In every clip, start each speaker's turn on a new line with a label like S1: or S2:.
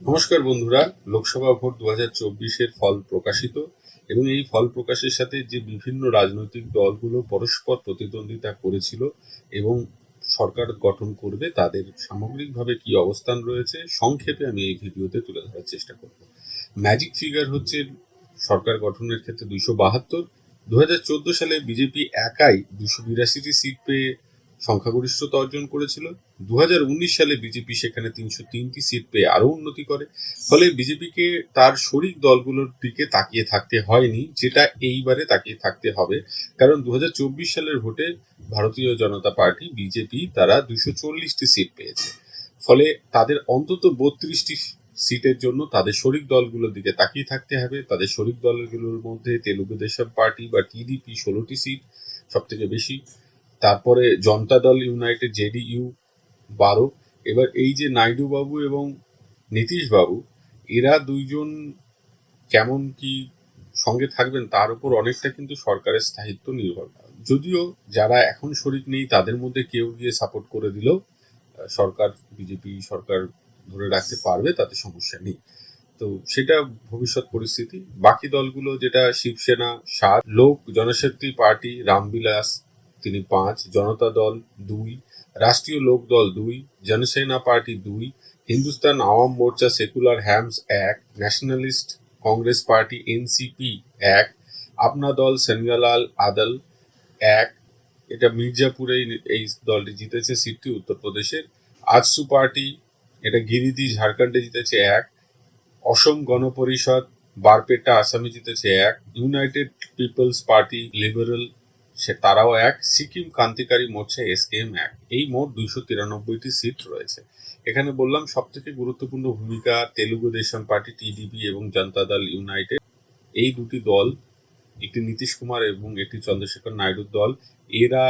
S1: নমস্কার বন্ধুরা, লোকসভা ভোট দু হাজার চব্বিশের ফল প্রকাশিত এবং এই ফল প্রকাশের সাথে যে বিভিন্ন রাজনৈতিক দলগুলো পরস্পর প্রতিদ্বন্দ্বিতা করেছিল এবং সরকার গঠন করবে, তাদের সামগ্রিকভাবে কি অবস্থান রয়েছে, সংক্ষেপে আমি এই ভিডিওতে তুলে ধরার চেষ্টা করব। ম্যাজিক ফিগার হচ্ছে সরকার গঠনের ক্ষেত্রে দুইশো বাহাত্তর। দু সালে বিজেপি একাই দুশো বিরাশিটি সিট পেয়ে সংখ্যাগরিষ্ঠতা অর্জন করেছিল। দু হাজার উনিশ সালে বিজেপি সেখানে তিনশো তিনটি সিট পেয়ে আরও উন্নতি করে। ফলে বিজেপিকে তার শরিক দলগুলোর দিকে তাকিয়ে থাকতে হয়নি, যেটা এইবারে তাকিয়ে থাকতে হবে। কারণ দু সালের ভোটে ভারতীয় জনতা পার্টি, বিজেপি, তারা দুশো চল্লিশটি সিট পেয়েছে। ফলে তাদের অন্তত বত্রিশটি সিটের জন্য তাদের শরিক দলগুলোর দিকে তাকিয়ে থাকতে হবে। তাদের শরিক দলগুলোর মধ্যে তেলুগু দেশম পার্টি বা টিডিপি ষোলোটি সিট সব থেকে বেশি। তারপরে জনতা দল ইউনাইটেড জেডিইউ বারো। এবার এই যে নাইডু বাবু এবং নীতিশ বাবু এরা দুইজন কেমন কি সঙ্গে থাকবেন তার উপর অনেকটা কিন্তু সরকারের স্থায়িত্ব নির্ভর। যদিও যারা এখন শরিক নেই তাদের মধ্যে কেউ গিয়ে সাপোর্ট করে আহ, সরকার বিজেপি সরকার ধরে রাখতে পারবে তাতে সমস্যা নেই। তো সেটা ভবিষ্যৎ পরিস্থিতি। বাকি দলগুলো যেটা শিবসেনা সাত লোক জনশক্তি পার্টি রামবিলাস তিনি পাঁচ, জনতা দল দুই, রাষ্ট্রীয় লোক দল দুই, জনসেনা পার্টি দুই, হিন্দুস্তান আওয়াম মোর্চা সেকুলার হ্যামস এক, ন্যাশনালিস্ট কংগ্রেস পার্টি এনসিপি এক, আপনা দল সেনগালাল আদল এক, এটা মির্জাপুরে এই- দলটি জিতেছে, সিটটি উত্তরপ্রদেশের। আজসু পার্টি, এটা গিরিদি ঝাড়খণ্ডে জিতেছে এক, অসম গণপরিষদ, বারপেটা আসামে জিতেছে এক, ইউনাইটেড পিপলস পার্টি লিবারেল সে তারাও এক, সিকিম ক্রান্তিকারী মোর্চা এসকেএম এক। এই মোট দুইশো তিরানব্বইটি সিট রয়েছে। এখানে বললাম সব থেকে গুরুত্বপূর্ণ ভূমিকা তেলুগু দেশম পার্টি টিডিপি এবং জনতা দল ইউনাইটেড। এই দুটি দল, একটি নীতিশ কুমার এবং একটি চন্দ্রশেখর নাইডুর দল, এরা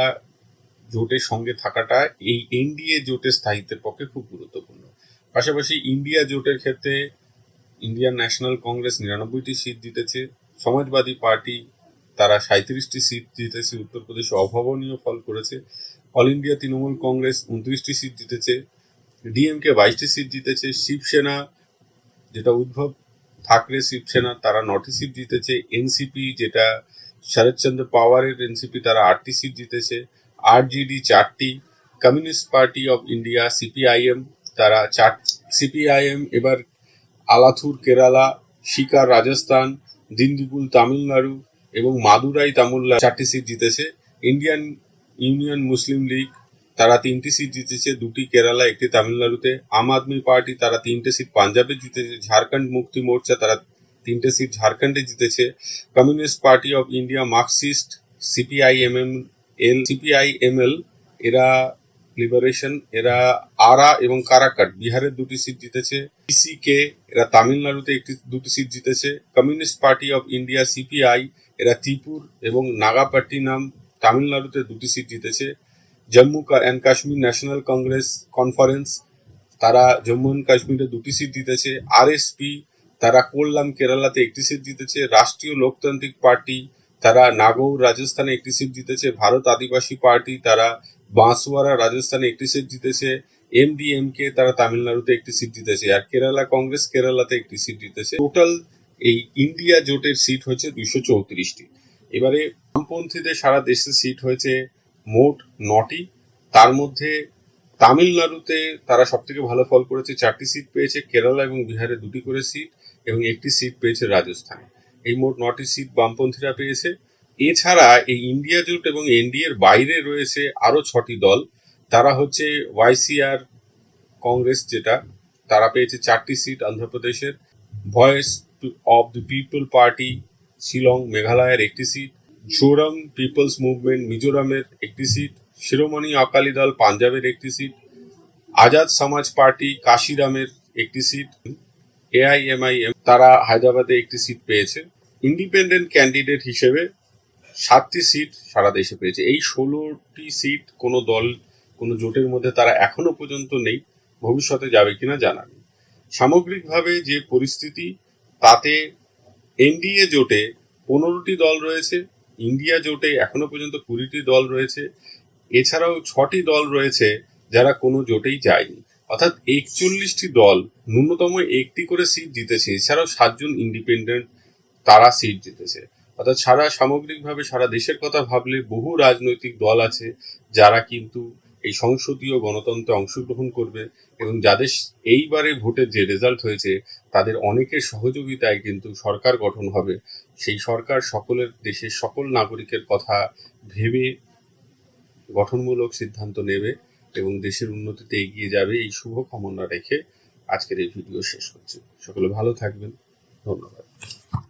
S1: জোটের সঙ্গে থাকাটা এই এনডিএ জোটের স্থায়িত্বের পক্ষে খুব গুরুত্বপূর্ণ। পাশাপাশি ইন্ডিয়া জোটের ক্ষেত্রে ইন্ডিয়ান ন্যাশনাল কংগ্রেস নিরানব্বইটি সিট জিতেছে। সমাজবাদী পার্টি তারা সাঁত্রিশটি সিট জিতেছে, উত্তরপ্রদেশে অভাবনীয় ফল করেছে। অল ইন্ডিয়া তৃণমূল কংগ্রেস উনত্রিশটি সিট জিতেছে। ডিএমকে বাইশটি সিট জিতেছে। শিবসেনা, যেটা উদ্ভব ঠাকরে শিবসেনা, তারা নটি সিট জিতেছে। এনসিপি, যেটা শরৎচন্দ্র পাওয়ারের এনসিপি, তারা আটটি সিট জিতেছে। আরজিডি চারটি। Communist party of India, CPIM, তারা চার সিপিআইএম, এবার আলাথুর কেরালা, শিকার রাজস্থান দিন্দিগুল তামিলনাড়ু এবং মাদুরাই তামিলনাড়ু চারটি সিট জিতেছে। ইন্ডিয়ান ইউনিয়ন মুসলিম লীগ তারা তিনটি সিট জিতেছে। দুটি কেরালা, একটি তামিলনাড়ুতে। আম আদমি পার্টি, তারা তিনটে সিট পাঞ্জাবে জিতেছে। ঝাড়খণ্ড মুক্তি মোর্চা, তারা তিনটে সিট ঝাড়খণ্ডে জিতেছে। Communist party of India marxist CPIMM L CPIML এরা লিবারেশন এরা আরা এবং কারাকাট, বিহারের দুটি সিট জিতেছে। পিসিকে এরা তামিলনাড়ুতে একটি দুটি সিট জিতেছে। Communist party of India CPI এরা ত্রিপুর এবং নাগাপাট্টিনাম, তামিলনাড়ুতে দুটি সিট জিতেছে। Jammu and Kashmir national congress conference তারা জম্মু অ্যান্ড কাশ্মীরে দুটি সিট জিতেছে। আরএসপি তারা কোল্লাম, কেরালাতে একটি সিট জিতেছে। রাষ্ট্রীয় লোকতান্ত্রিক পার্টি, তারা নাগৌর, রাজস্থানে একটি সিট জিতেছে। ভারত আদিবাসী পার্টি, তারা বাঁশওয়ারা, রাজস্থানে একটি সিট জিতেছে এমডিএমকে তারা তামিলনাড়ুতে একটি সিট জিতেছে, আর কেরালা কংগ্রেস কেরালাতে একটি সিট জিতেছে। টোটাল এই ইন্ডিয়া জোটের সিট হয়েছে দুইশো চৌত্রিশটি। এবারে বামপন্থীদের সারা দেশে সিট হয়েছে মোট নটি। তার মধ্যে তামিলনাড়ুতে তারা সব থেকে ভালো ফল করেছে, চারটি সিট পেয়েছে, কেরালা এবং বিহারে দুটি করে সিট এবং একটি সিট পেয়েছে রাজস্থানে। এই মোট নটি সিট বামপন্থীরা পেয়েছে। এছাড়া এই ইন্ডিয়া জোট এবং এনডিএ এর বাইরে রয়েছে আরও ছটি দল। তারা হচ্ছে ওয়াইসিআর কংগ্রেস যেটা, তারা পেয়েছে চারটি সিট অন্ধ্রপ্রদেশের। Voice of the people party Shillong মেঘালয়ের একটি সিট জোরাম পিপলস মুভমেন্ট মিজোরামের একটি সিট শিরোমণি আকালি দল পাঞ্জাবের একটি সিট আজাদ সমাজ পার্টি কাশিরামের একটি সিট এআইএমআইএম তারা হায়দ্রাবাদে একটি সিট পেয়েছে। ইন্ডিপেন্ডেন্ট ক্যান্ডিডেট হিসেবে সাতটি সিট সারা দেশে পেয়েছে। এই ষোলোটি সিট কোনো দল, কোনো জোটের মধ্যে তারা এখনও পর্যন্ত নেই। ভবিষ্যতে যাবে কিনা জানা নেই সামগ্রিকভাবে যে পরিস্থিতি, তাতে এনডিএ জোটে পনেরোটি দল রয়েছে, ইন্ডিয়া জোটে এখনও পর্যন্ত কুড়িটি দল রয়েছে, এছাড়াও ছটি দল রয়েছে যারা কোনো জোটেই যায়নি। অর্থাৎ একচল্লিশটি দল, ন্যূনতম একটি করে সিট জিতেছে। এছাড়াও সাতজন ইন্ডিপেন্ডেন্ট তারা সিট জিতেছে। অর্থাৎ সারা সামগ্রিকভাবে সারা দেশের কথা ভাবলে বহু রাজনৈতিক দল আছে যারা কিন্তু এই সংসদীয় গণতন্ত্রে অংশগ্রহণ করবে এবং যাদের এইবারে ভোটের যে রেজাল্ট হয়েছে, তাদের অনেকের সহযোগিতায় কিন্তু সরকার গঠন হবে। সেই সরকার সকলের দেশের সকল নাগরিকের কথা ভেবে গঠনমূলক সিদ্ধান্ত নেবে এবং দেশের উন্নতিতে এগিয়ে যাবে এই শুভ কামনা রেখে আজকের এই ভিডিও শেষ করছি। সকলে ভালো থাকবেন। ধন্যবাদ।